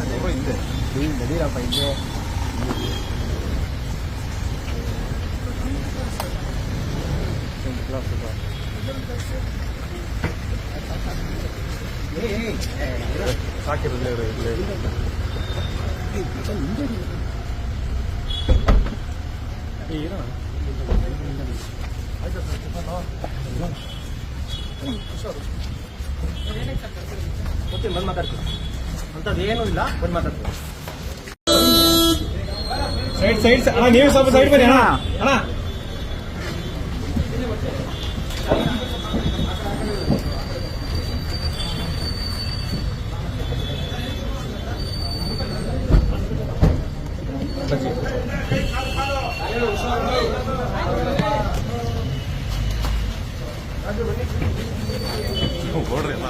아, 이거 있는데. 내일 내리라고 이제. 좀 글라스가. 예예. 사케를 내려 내려. 일단 인절이. 예 일어나. 아이들 좀 나와. 그럼. 그럼 부셔. 어때 말 맞다. ಅಂಥದ್ದು ಏನೂ ಇಲ್ಲ. ಒಂದು ಮಾತಾಡ್ತೀವಿ ಸೈಡ್ ಸೈಡ್ ಅಣ್ಣ ನೀವು ಸ್ವಲ್ಪ ಸೈಡ್ ಬನ್ನಿ ಅಣ್ಣ. ಅಣ್ಣ. ಓಡ್ರಿ ಎಲ್ಲ